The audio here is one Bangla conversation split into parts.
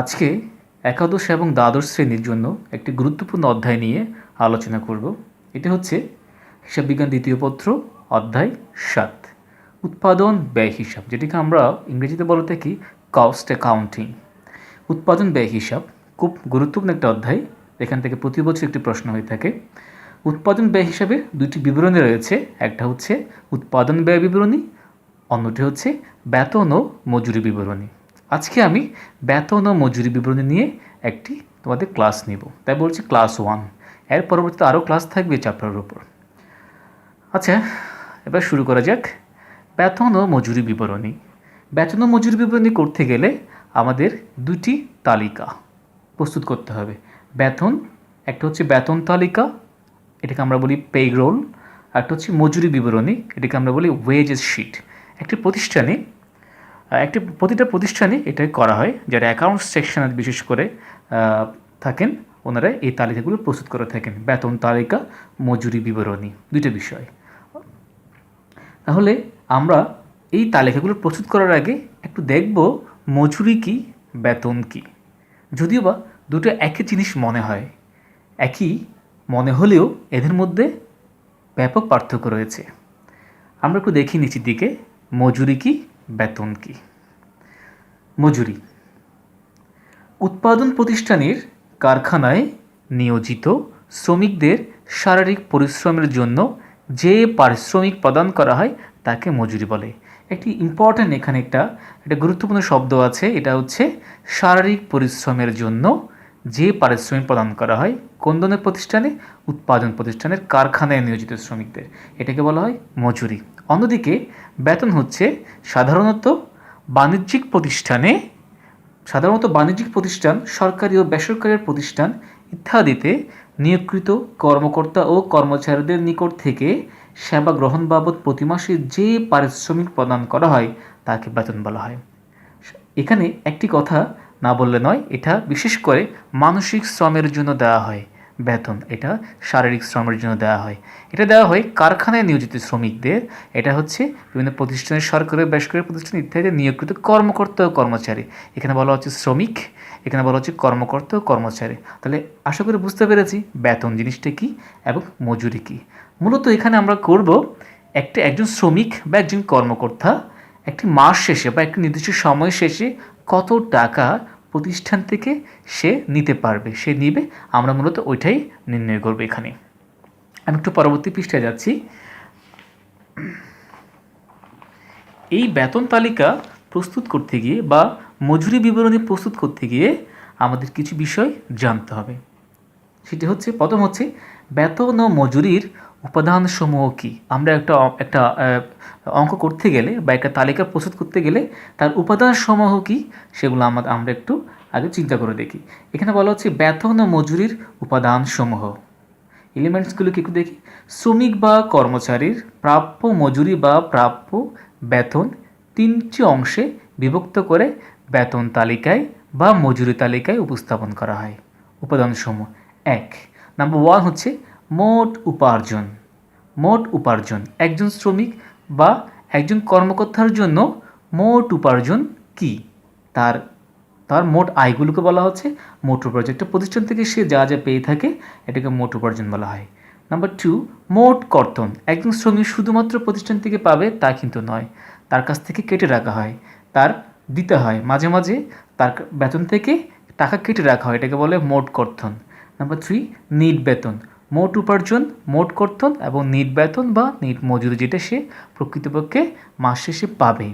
আজকে একাদশ এবং দ্বাদশ শ্রেণির জন্য একটি গুরুত্বপূর্ণ অধ্যায় নিয়ে আলোচনা করব। এটি হচ্ছে হিসাব বিজ্ঞান দ্বিতীয় পত্র, অধ্যায় সাত। উৎপাদন ব্যয় হিসাব, যেটিকে আমরা ইংরেজিতে বলে থাকি কস্ট অ্যাকাউন্টিং উৎপাদন ব্যয় হিসাব খুব গুরুত্বপূর্ণ একটা অধ্যায়। এখান থেকে প্রতি বছর একটি প্রশ্ন হয়ে থাকে। উৎপাদন ব্যয় হিসাবে দুটি বিবরণী রয়েছে। একটা হচ্ছে উৎপাদন ব্যয় বিবরণী, অন্যটি হচ্ছে বেতন ও মজুরি বিবরণী। আজকে আমি বেতন ও মজুরি বিবরণী নিয়ে একটি তোমাদের ক্লাস নেব। তাই বলছি ক্লাস ওয়ানের পরবর্তীতে আরও ক্লাস থাকবে চ্যাপ্টারের উপর। আচ্ছা এবার শুরু করা যাক। বেতন ও মজুরি বিবরণী। বেতন ও মজুরি বিবরণী করতে গেলে আমাদের দুটি তালিকা প্রস্তুত করতে হবে। বেতন, একটা হচ্ছে বেতন তালিকা, এটাকে আমরা বলি পে রোল একটা হচ্ছে মজুরি বিবরণী, এটাকে আমরা বলি ওয়েজেস শিট একটি প্রতিষ্ঠানে একটি প্রতিটা প্রতিষ্ঠানে এটাই করা হয়, যারা অ্যাকাউন্টস সেকশনে বিশেষ করে থাকেন, ওনারা এই তালিকাগুলো প্রস্তুত করে থাকেন। বেতন তালিকা, মজুরি বিবরণী, দুইটা বিষয়। তাহলে আমরা এই তালিকাগুলো প্রস্তুত করার আগে একটু দেখব মজুরি কি, বেতন কি। যদিও বা দুটো একই জিনিস মনে হয়, একই মনে হলেও এদের মধ্যে ব্যাপক পার্থক্য রয়েছে। আমরা একটু দেখি নিচের দিকে, মজুরি কি বেতন কি? মজুরি। উৎপাদন প্রতিষ্ঠানের কারখানায় নিয়োজিত শ্রমিকদের শারীরিক পরিশ্রমের জন্য যে পারিশ্রমিক প্রদান করা হয় তাকে মজুরি বলে। একটি ইম্পর্ট্যান্ট এখানে একটা একটা গুরুত্বপূর্ণ শব্দ আছে, এটা হচ্ছে শারীরিক পরিশ্রমের জন্য যে পারিশ্রমিক প্রদান করা হয় কোন ধরনের প্রতিষ্ঠানে, উৎপাদন প্রতিষ্ঠানের কারখানায় নিয়োজিত শ্রমিকদের। এটাকে বলা হয় মজুরি। অন্যদিকে, বেতন হচ্ছে সাধারণত বাণিজ্যিক প্রতিষ্ঠানে, সাধারণত বাণিজ্যিক প্রতিষ্ঠান, সরকারি ও বেসরকারি প্রতিষ্ঠান ইত্যাদিতে নিয়োগকৃত কর্মকর্তা ও কর্মচারীদের নিকট থেকে সেবা গ্রহণ বাবদ প্রতি মাসে যে পারিশ্রমিক প্রদান করা হয়, তাকে বেতন বলা হয়। এখানে একটি কথা না বললে নয়, এটা বিশেষ করে মানসিক শ্রমের জন্য দেওয়া হয়। বেতন। এটা শারীরিক শ্রমের জন্য দেওয়া হয়। এটা দেওয়া হয় কারখানায় নিয়োজিত শ্রমিকদের। এটা হচ্ছে বিভিন্ন প্রতিষ্ঠানের সরকারি বেসরকারি প্রতিষ্ঠান ইত্যাদি নিয়োগকৃত কর্মকর্তা ও কর্মচারী। এখানে বলা হচ্ছে শ্রমিক, এখানে বলা হচ্ছে কর্মকর্তা ও কর্মচারী। তাহলে আশা করি বুঝতে পেরেছি বেতন জিনিসটা কী এবং মজুরি কী। মূলত এখানে আমরা করব একটা একজন শ্রমিক বা একজন কর্মকর্তা একটি মাস শেষে বা একটি নির্দিষ্ট সময় শেষে কত টাকা প্রতিষ্ঠান থেকে সে নিতে পারবে, সে নিবে। আমরা মূলত ওইটাই নির্ণয় করব এখানে। আমি একটু পরবর্তী পৃষ্ঠায় যাচ্ছি। এই বেতন তালিকা প্রস্তুত করতে গিয়ে বা মজুরি বিবরণী প্রস্তুত করতে গিয়ে আমাদের কিছু বিষয় জানতে হবে। সেটি হচ্ছে, প্রথম হচ্ছে, বেতন ও মজুরির উপাদানসমূহ কী? আমরা একটা একটা অঙ্ক করতে গেলে বা একটা তালিকা প্রস্তুত করতে গেলে তার উপাদানসমূহ কী? সেগুলো আমরা আমরা একটু আগে চিন্তা করে দেখি। এখানে বলা হচ্ছে বেতন ও মজুরির উপাদানসমূহ। এলিমেন্টসগুলোকে একটু দেখি। শ্রমিক বা কর্মচারীর প্রাপ্য মজুরি বা প্রাপ্য বেতন তিনটি অংশে বিভক্ত করে বেতন তালিকায় বা মজুরি তালিকায় উপস্থাপন করা হয়। উপাদানসমূহ। এক। নাম্বার ওয়ান হচ্ছে মোট উপার্জন। মোট উপার্জন। একজন শ্রমিক বা একজন কর্মকর্তার জন্য মোট উপার্জন কি? তার তার মোট আয়গুলোকে বলা হচ্ছে মোট উপার্জন। একটা প্রতিষ্ঠান থেকে সে যা যা পেয়ে থাকে এটাকে মোট উপার্জন বলা হয়। নাম্বার টু মোট কর্তন। একজন শ্রমিক শুধুমাত্র প্রতিষ্ঠান থেকে পাবে তা কিন্তু নয়। তার কাছ থেকে কেটে রাখা হয়, তার দিতে হয়। মাঝে মাঝে তার বেতন থেকে টাকা কেটে রাখা হয়। এটাকে বলে মোট কর্তন। নাম্বার থ্রি নিট বেতন। মোট উপার্জন, মোট কর্তন এবং নিট বেতন বা নিট মজুরি যেটা সে প্রকৃতপক্ষে মাস শেষে পাবে।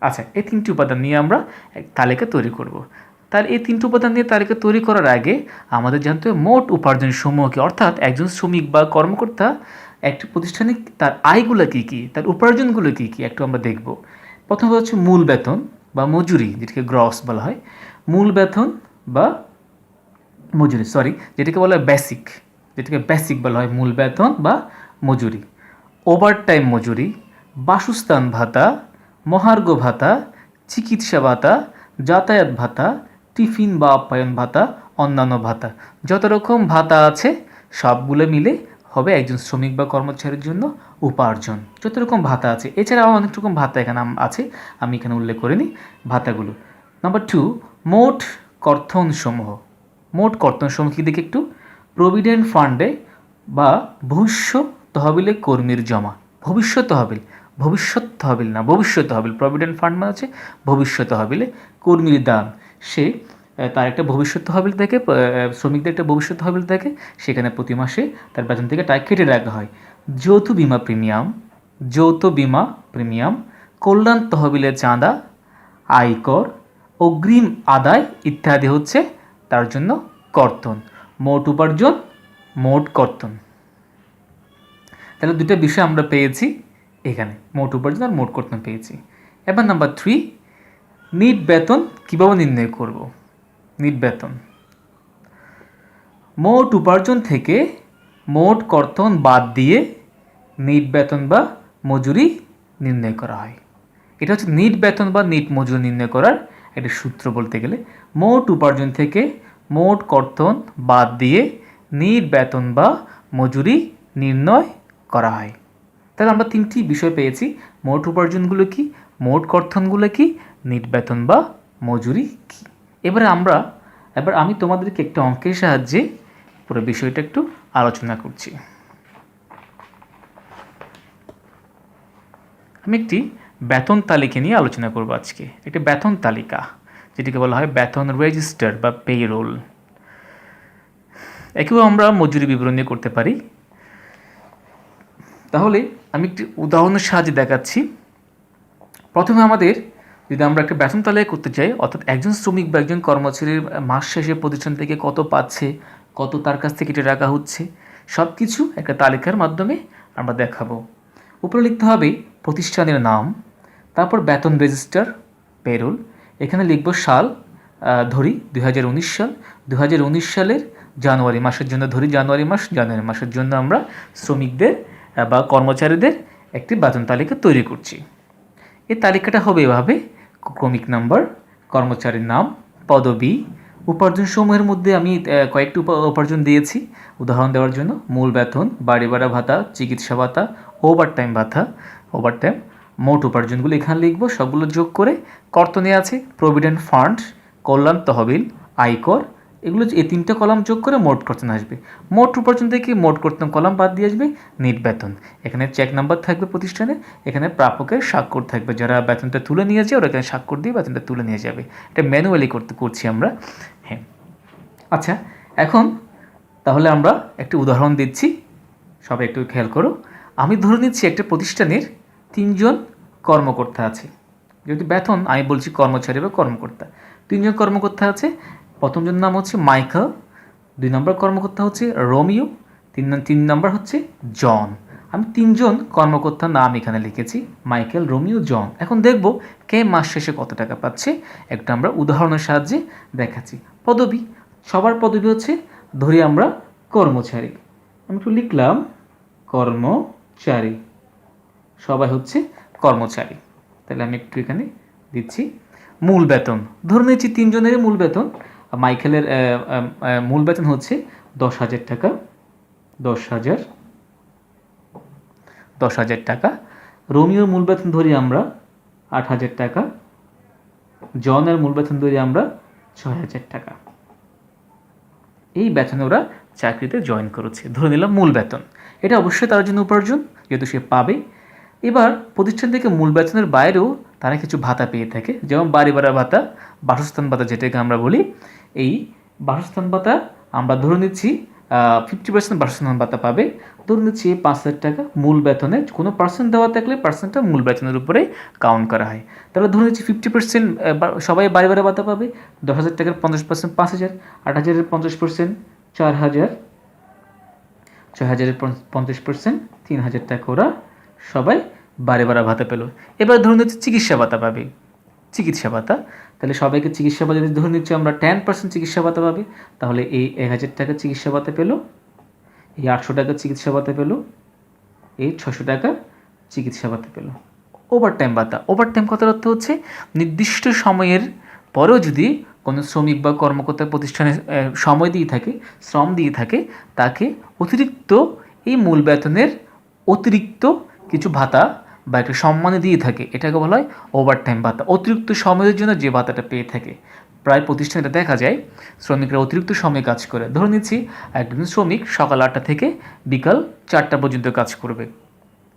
আচ্ছা এই তিনটি উপাদান নিয়ে আমরা এক তালিকা তৈরি করব। তার এই তিনটি উপাদান নিয়ে তালিকা তৈরি করার আগে আমাদের জানতে হবে মোট উপার্জন সমূহকে অর্থাৎ একজন শ্রমিক বা কর্মকর্তা একটি প্রতিষ্ঠানে তার আয়গুলো কী কী? তার উপার্জনগুলো কী কী? একটু আমরা দেখব। প্রথমত হচ্ছে মূল বেতন বা মজুরি, যেটাকে গ্রস বলা হয়। মূল বেতন বা মজুরি সরি যেটাকে বলা হয় বেসিক যেটাকে বেসিক বলা হয়, মূল বেতন বা মজুরি। ওভারটাইম মজুরি, বাসস্থান ভাতা, মহার্ঘ ভাতা, চিকিৎসা ভাতা, যাতায়াত ভাতা, টিফিন বা আপ্যায়ন ভাতা, অন্যান্য ভাতা। যত রকম ভাতা আছে, সবগুলো মিলে হবে একজন শ্রমিক বা কর্মচারীর জন্য উপার্জন। যত রকম ভাতা আছে, এছাড়াও অনেক রকম ভাতা এখানে আছে, আমি এখানে উল্লেখ করে নিই ভাতাগুলো। নাম্বার টু মোট কর্তনসমূহ। মোট কর্তন কি দেখে একটু। প্রভিডেন্ট ফান্ডে বা ভবিষ্যৎ তহবিলে কর্মীর জমা। ভবিষ্যৎ তহবিল ভবিষ্যৎ তহবিল না, ভবিষ্যৎ তহবিল। প্রভিডেন্ট ফান্ড মানে হচ্ছে ভবিষ্যৎ তহবিলে কর্মীর দান। সে তার একটা ভবিষ্যৎ তহবিল থেকে শ্রমিকদের একটা ভবিষ্যৎ তহবিল থেকে সেখানে প্রতি মাসে তার বেতন থেকে টাকা কেটে রাখা হয়। যৌথ বিমা প্রিমিয়াম, যৌথ বিমা প্রিমিয়াম, কল্যাণ তহবিলের চাঁদা, আয়কর, অগ্রিম আদায় ইত্যাদি হচ্ছে তার জন্য কর্তন। মোট উপার্জন, মোট কর্তন। তাহলে দুটো বিষয় আমরা পেয়েছি এখানে। মোট উপার্জন আর মোট কর্তন পেয়েছি। এবার নাম্বার থ্রি নিট বেতন কীভাবে নির্ণয় করব? নিট বেতন। মোট উপার্জন থেকে মোট কর্তন বাদ দিয়ে নিট বেতন বা মজুরি নির্ণয় করা হয়। এটা হচ্ছে নিট বেতন বা নিট মজুরি নির্ণয় করার একটা সূত্র বলতে গেলে মোট উপার্জন থেকে মোট কর্তন বাদ দিয়ে নিট বেতন বা মজুরি নির্ণয় করা হয়। তাহলে আমরা তিনটি বিষয় পেয়েছি। মোট উপার্জনগুলো কি? মোট কর্তনগুলো কি? নিট বেতন বা মজুরি কি? এবারে আমরা, এবার আমি তোমাদেরকে একটা অঙ্কের সাহায্যে পুরো বিষয়টা একটু আলোচনা করছি। আমি একটি বেতন তালিকা নিয়ে আলোচনা করব আজকে। একটি বেতন তালিকা, যেটিকে বলা হয় বেতন রেজিস্টার বা পে রোল একেও আমরা মজুরি বিবরণী করতে পারি। তাহলে আমি একটি উদাহরণের সাহায্যে দেখাচ্ছি। প্রথমে আমাদের যদি আমরা একটা বেতন তালিকা করতে চাই, অর্থাৎ একজন শ্রমিক বা একজন কর্মচারীর মাস শেষে প্রতিষ্ঠান থেকে কত পাচ্ছে, কত তার কাছ থেকে কেটে রাখা হচ্ছে সব কিছু একটা তালিকার মাধ্যমে আমরা দেখাবো। উপরে লিখতে হবে প্রতিষ্ঠানের নাম তারপর বেতন রেজিস্টার পেরোল এখানে লিখব সাল ধরি দুই হাজার উনিশ সাল। দু হাজার উনিশ সালের জানুয়ারি মাসের জন্য ধরি জানুয়ারি মাস, জানুয়ারি মাসের জন্য আমরা শ্রমিকদের বা কর্মচারীদের একটি বেতন তালিকা তৈরি করছি। এই তালিকাটা হবে এভাবে, ক্রমিক নাম্বার, কর্মচারীর নাম, পদবি উপার্জন সমূহের মধ্যে আমি কয়েকটি উপা- উপার্জন দিয়েছি। উদাহরণ দেওয়ার জন্য, মূল বেতন, বাড়ি ভাড়া ভাতা, চিকিৎসা ভাতা ওভার টাইম ভাতা ওভার টাইম মোট উপার্জনগুলো এখানে লিখব, সবগুলো যোগ করে কর্তনে আছে প্রভিডেন্ট ফান্ড কল্যাণ তহবিল, আয়কর, এগুলো এই তিনটা কলাম যোগ করে মোট কর্তন আসবে। মোট উপার্জন থেকে মোট কর্তন কলাম বাদ দিয়ে আসবে নিট বেতন। এখানে চেক নাম্বার থাকবে প্রতিষ্ঠানে, এখানে প্রাপকের স্বাক্ষর থাকবে। যারা বেতনটা তুলে নিয়েছে ওরা এখানে স্বাক্ষর দিয়ে বেতনটা তুলে নিয়ে যাবে। এটা ম্যানুয়ালি করতে করছি আমরা। হ্যাঁ। আচ্ছা এখন তাহলে আমরা একটি উদাহরণ দিচ্ছি। সবাই একটু খেয়াল করো। আমি ধরে নিচ্ছি একটা প্রতিষ্ঠানের তিনজন কর্মকর্তা আছে। যেহেতু বেতন, আমি বলছি কর্মচারী বা কর্মকর্তা। তিনজন কর্মকর্তা আছে প্রথমজন নাম হচ্ছে মাইকেল, দুই নম্বর কর্মকর্তা হচ্ছে রোমিও, তিন তিন নম্বর হচ্ছে জন। আমি তিনজন কর্মকর্তার নাম এখানে লিখেছি, মাইকেল, রোমিও, জন। এখন দেখব কে মাস শেষে কত টাকা পাচ্ছে। একটা আমরা উদাহরণের সাহায্যে দেখাচ্ছি। পদবি, সবার পদবি হচ্ছে, ধরি আমরা কর্মচারী। আমি একটু লিখলাম, কর্মচারী। সবাই হচ্ছে কর্মচারী। তাহলে আমি একটু এখানে দিচ্ছি। মূল বেতন। ধরে নিচ্ছি তিনজনের মূল বেতন। মাইকেলের মূল বেতন হচ্ছে দশ হাজার টাকা। দশ হাজার দশ হাজার টাকা। রোমিওর মূল বেতন ধরি আমরা আট হাজার টাকা। জনের মূল বেতন ধরি আমরা ছয় হাজার টাকা। এই বেতনে ওরা চাকরিতে জয়েন করেছে। ধরে নিলাম মূল বেতন। এটা অবশ্যই তার জন্য উপার্জন। যেহেতু সে পাবে এবার প্রতিষ্ঠান থেকে মূল বেতনের বাইরেও তারা কিছু ভাতা পেয়ে থাকে। যেমন বাড়ি ভাড়া ভাতা, বাসস্থান ভাতা যেটাকে আমরা বলি। এই বাসস্থান ভাতা আমরা ধরে নিচ্ছি ফিফটি পার্সেন্ট বাসস্থান ভাতা পাবে। ধরে নিচ্ছি এই পাঁচ হাজার টাকা মূল বেতনে কোনো পার্সেন্ট দেওয়া থাকলে পার্সেন্টটা মূল বেতনের উপরে কাউন্ট করা হয়। তাহলে ধরে নিচ্ছি ফিফটি পার্সেন্ট সবাই বাড়ি ভাড়া ভাতা পাবে। দশ হাজার টাকার পঞ্চাশ পার্সেন্ট পাঁচ হাজার, আট হাজারের পঞ্চাশ পার্সেন্ট চার হাজার, ছয় হাজারের পঞ্চাশ পার্সেন্ট তিন হাজার টাকা ওরা সবাই বারে বারে ভাতা পেল। এবার ধরুন হচ্ছে চিকিৎসা ভাতা পাবে। চিকিৎসা ভাতা, তাহলে সবাইকে চিকিৎসা ভাতা যদি ধরে নিচ্ছি আমরা টেন পার্সেন্ট চিকিৎসা ভাতা পাবে, তাহলে এই এক হাজার টাকা চিকিৎসা ভাতা পেল, এই আটশো টাকা চিকিৎসা ভাতা পেল, এই ছশো টাকা চিকিৎসা ভাতা পেল। ওভার টাইম ভাতা ওভার টাইম কথার অর্থ হচ্ছে নির্দিষ্ট সময়ের পরেও যদি কোনো শ্রমিক বা কর্মকর্তা প্রতিষ্ঠানে সময় দিয়ে থাকে, শ্রম দিয়ে থাকে, তাকে অতিরিক্ত এই মূল বেতনের অতিরিক্ত কিছু ভাতা বা একটা সম্মানে দিয়ে থাকে, এটাকে বলা হয় ওভার টাইম ভাতা। অতিরিক্ত সময়ের জন্য যে ভাতাটা পেয়ে থাকে, প্রায় প্রতিষ্ঠানে দেখা যায় শ্রমিকরা অতিরিক্ত সময় কাজ করে। ধরে নিচ্ছি, একজন শ্রমিক সকাল আটটা থেকে বিকাল চারটা পর্যন্ত কাজ করবে।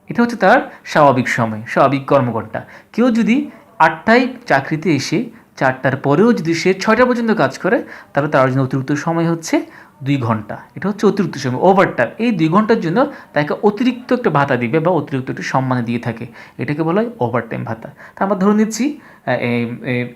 এটা হচ্ছে তার স্বাভাবিক সময়, স্বাভাবিক কর্মকর্তা কেউ যদি আটটায় চাকরিতে এসে চারটার পরেও যদি সে ছয়টা পর্যন্ত কাজ করে, তাহলে তার জন্য অতিরিক্ত সময় হচ্ছে দুই ঘণ্টা। এটা হচ্ছে অতিরিক্ত সময় ওভারটাইম এই দুই ঘণ্টার জন্য তাকে অতিরিক্ত একটা ভাতা দিবে বা অতিরিক্ত একটা সম্মান দিয়ে থাকে। এটাকে বলা হয় ওভারটাইম ভাতা। তা আমরা ধরে নিচ্ছি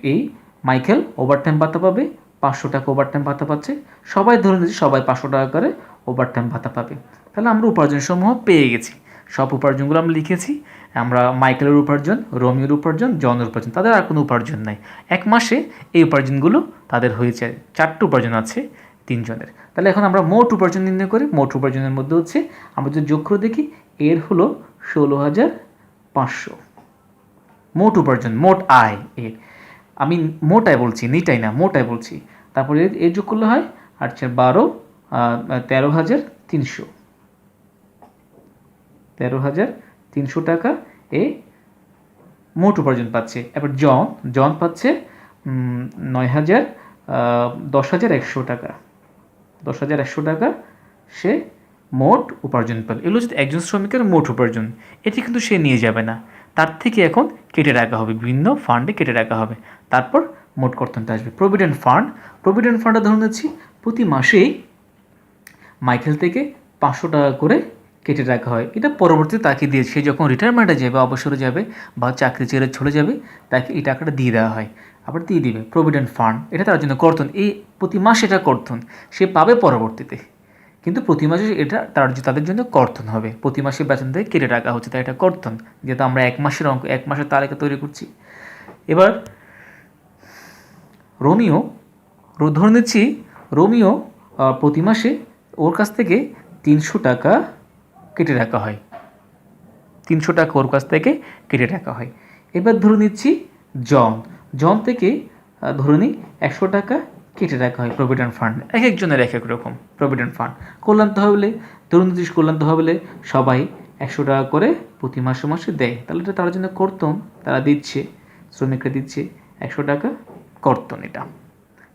এই- মাইকেল ওভারটাইম ভাতা পাবে, পাঁচশো টাকা ওভারটাইম ভাতা পাচ্ছে। সবাই ধরে নিচ্ছি সবাই পাঁচশো টাকা করে ওভারটাইম ভাতা পাবে। তাহলে আমরা উপার্জনসমূহ পেয়ে গেছি। সব উপার্জনগুলো আমরা লিখেছি। আমরা মাইকেলের উপার্জন, রোমিওর উপার্জন, জনের উপার্জন, তাদের আর কোনো উপার্জন নাই। এক মাসে এই উপার্জনগুলো তাদের হয়েছে। চারটে উপার্জন আছে। তিনজনের। তাহলে এখন আমরা মোট উপার্জন নির্ণয় করি। মোট উপার্জনের মধ্যে হচ্ছে আমরা যদি যোগ করে দেখি, এর হলো ষোলো হাজার পাঁচশো। মোট উপার্জন, মোট আয় এর আমি মোট আয় বলছি, নিটাই না মোট আয় বলছি। তারপরে এর- যোগ করলে হয় আর চার বারো তেরো হাজার তিনশো। তেরো হাজার তিনশো টাকা, এ, মোট উপার্জন পাচ্ছে। এবার জন জন পাচ্ছে নয় হাজার দশ হাজার একশো টাকা। দশ হাজার একশো টাকা সে মোট উপার্জন পেল। এগুলো যদি একজন শ্রমিকের মোট উপার্জন, এটি কিন্তু সে নিয়ে যাবে না। তার থেকে এখন কেটে রাখা হবে, বিভিন্ন ফান্ডে কেটে রাখা হবে। তারপর মোট কর্তনটা আসবে। প্রভিডেন্ট ফান্ড প্রভিডেন্ট ফান্ডটা ধরে নিচ্ছি প্রতি মাসেই মাইকেল থেকে পাঁচশো টাকা করে কেটে রাখা হয়। এটা পরবর্তীতে তাকে দিয়ে সে যখন রিটায়ারমেন্টে যাবে, অবসরে যাবে বা চাকরি ছেড়ে চলে যাবে, তাকে এই টাকাটা দিয়ে দেওয়া হয়। আবার দিয়ে দিবে প্রভিডেন্ট ফান্ড এটা তার জন্য কর্তন। এই প্রতি মাসে এটা কর্তন, সে পাবে পরবর্তীতে। কিন্তু প্রতি মাসে এটা তার তাদের জন্য কর্তন হবে। প্রতি মাসে বেতন থেকে কেটে রাখা হচ্ছে, তাই এটা কর্তন। যেহেতু আমরা এক মাসের অঙ্ক, এক মাসের তালিকা তৈরি করছি। এবার রোমিও ধরে নিচ্ছি, রোমিও প্রতি মাসে ওর কাছ থেকে তিনশো টাকা কেটে রাখা হয়। তিনশো টাকা ওর কাছ থেকে কেটে রাখা হয়। এবার ধরে নিচ্ছি, জন। জন থেকে ধরে নিই, একশো টাকা কেটে রাখা হয় প্রভিডেন্ট ফান্ড এক একজনের এক এক রকম প্রভিডেন্ট ফান্ড কল্যাণ তহবিলে তরুণ নীতিশ কল্যাণ তহবিলে সবাই একশো টাকা করে প্রতি মাসে মাসে দেয়। তাহলে এটা তার জন্য কর্তন, তারা দিচ্ছে, শ্রমিকরা দিচ্ছে, একশো টাকা কর্তন এটা।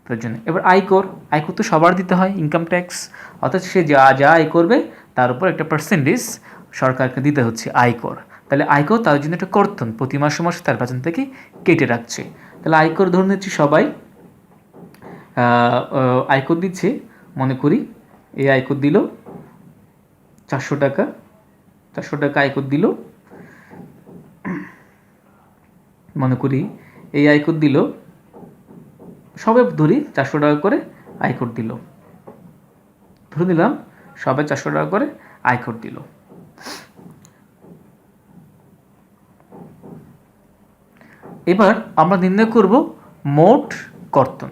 তার জন্য। এবার আয়কর আয়কর তো সবার দিতে হয় ইনকাম ট্যাক্স অর্থাৎ সে যা যা আয় করবে, তার উপর একটা পার্সেন্টেজ সরকারকে দিতে হচ্ছে আয়কর তাহলে আয়কর তার জন্য একটা কর্তন, প্রতি মাসে মাসে তার বেতন থেকে কেটে রাখছে। তাহলে আয়কর ধরে নিচ্ছি সবাই আয়কর দিচ্ছে, মনে করি এই আয়কর দিল চারশো টাকা চারশো টাকা আয়কর দিল, মনে করি এই আয়কর দিল সবে ধরি চারশো টাকা করে আয়কর দিল। ধরে দিলাম সবে চারশো টাকা করে আয়কর দিল। এবার আমরা নির্ণয় করব মোট কর্তন।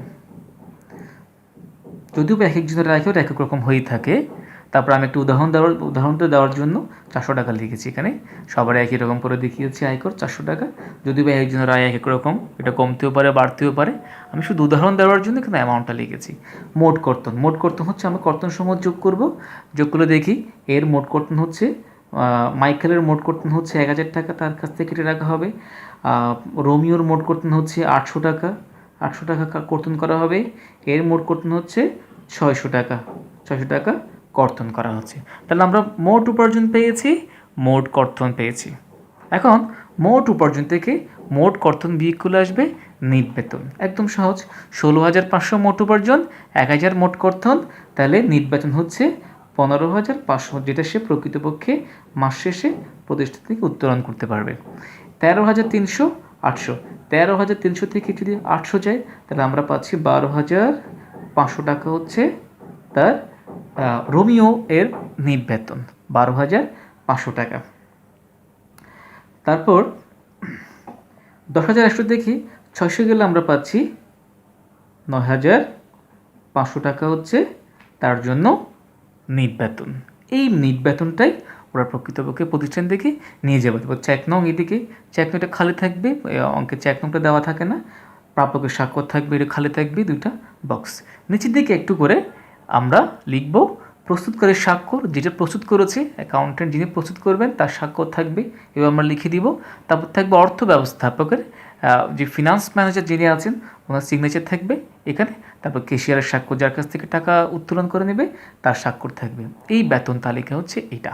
যদিও এক একজনের আয়কর এক এক রকম হয়ে থাকে, তারপর আমি একটু উদাহরণ দেওয়ার উদাহরণটা দেওয়ার জন্য চারশো টাকা লিখেছি এখানে। সবার একই রকম করে দেখিয়েছি আয়কর, চারশো টাকা। যদিও বা একজনের আয় এক এক রকম, এটা কমতেও পারে, বাড়তেও পারে। আমি শুধু উদাহরণ দেওয়ার জন্য এখানে অ্যামাউন্টটা লিখেছি। মোট কর্তন মোট কর্তন হচ্ছে আমরা কর্তন সমূহ যোগ করব। যোগ করে দেখি, এর মোট কর্তন হচ্ছে মাইকেলের মোট কর্তন হচ্ছে এক হাজার টাকা, তার কাছ থেকে কেটে রাখা হবে। রোমিওর মোট কর্তন হচ্ছে আটশো টাকা। আটশো টাকা কর্তন করা হবে। এর মোট কর্তন হচ্ছে ছয়শো টাকা। ছয়শো টাকা কর্তন করা হচ্ছে। তাহলে আমরা মোট উপার্জন পেয়েছি, মোট কর্তন পেয়েছি। এখন মোট উপার্জন থেকে মোট কর্তন বিয়োগ করলে আসবে নিট বেতন। একদম সহজ। ষোলো হাজার পাঁচশো মোট উপার্জন, এক হাজার মোট কর্তন। তাহলে নিট বেতন হচ্ছে পনেরো হাজার পাঁচশো, যেটা সে প্রকৃতপক্ষে মাস শেষে প্রতিষ্ঠান থেকে উত্তোলন করতে পারবে। তেরো হাজার তিনশো আটশো। তেরো হাজার তিনশো থেকে যদি আটশো যায়, তাহলে আমরা পাচ্ছি বারো হাজার পাঁচশো টাকা হচ্ছে তার রোমিও এর নিট বারো হাজার পাঁচশো টাকা। তারপর দশ হাজার একশো দেখি, ছয়শো গেলে আমরা পাচ্ছি নয় হাজার পাঁচশো টাকা হচ্ছে তার জন্য নিট এই নিট বেতনটাই ওরা প্রকৃতপক্ষে প্রতিষ্ঠান থেকে নিয়ে যাবে। এবার চেক নং এদিকে, চেক নংটা খালি থাকবে অঙ্কে চেক নংটা দেওয়া থাকে না, প্রাপকের স্বাক্ষর থাকবে, এটা খালি থাকবে দুইটা বক্স নিচের দিকে একটু করে আমরা লিখব, প্রস্তুতকারীর স্বাক্ষর, যেটা প্রস্তুত করেছে অ্যাকাউন্টেন্ট যিনি প্রস্তুত করবেন, তার স্বাক্ষর থাকবে, এবার আমরা লিখে দিব। তারপর থাকবে অর্থ ব্যবস্থাপকের যে ফিনান্স ম্যানেজার যিনি আছেন, ওনার সিগনেচার থাকবে এখানে। তারপর কেশিয়ারের স্বাক্ষর, যার কাছ থেকে টাকা উত্তোলন করে নেবে, তার স্বাক্ষর থাকবে। এই বেতন তালিকা হচ্ছে এটা।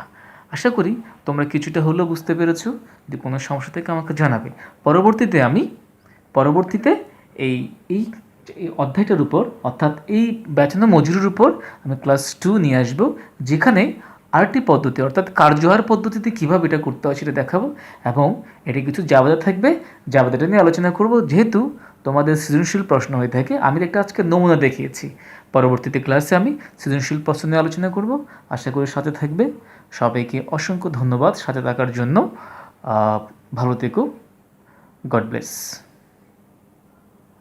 আশা করি তোমরা কিছুটা হলেও বুঝতে পেরেছ যদি কোনো সমস্যা থেকে আমাকে জানাবে। পরবর্তীতে আমি, পরবর্তীতে এই এই অধ্যায়টার উপর, অর্থাৎ এই বেচানো মজুরির উপর আমি ক্লাস টু নিয়ে আসব, যেখানে আরেকটি পদ্ধতি, অর্থাৎ কার্যহার পদ্ধতিতে কীভাবে এটা করতে হয় সেটা দেখাবো। এবং এটি কিছু জাবাদা থাকবে। জাবাদাটা নিয়ে আলোচনা করব। যেহেতু তোমাদের সৃজনশীল প্রশ্ন হয়ে থাকে, আমি একটা আজকে নমুনা দেখিয়েছি। পরবর্তীতে ক্লাসে আমি সৃজনশীল প্রশ্ন নিয়ে আলোচনা করব। আশা করি সাথে থাকবে। সবাইকে অসংখ্য ধন্যবাদ সাথে থাকার জন্য। ভালো থেকো। God bless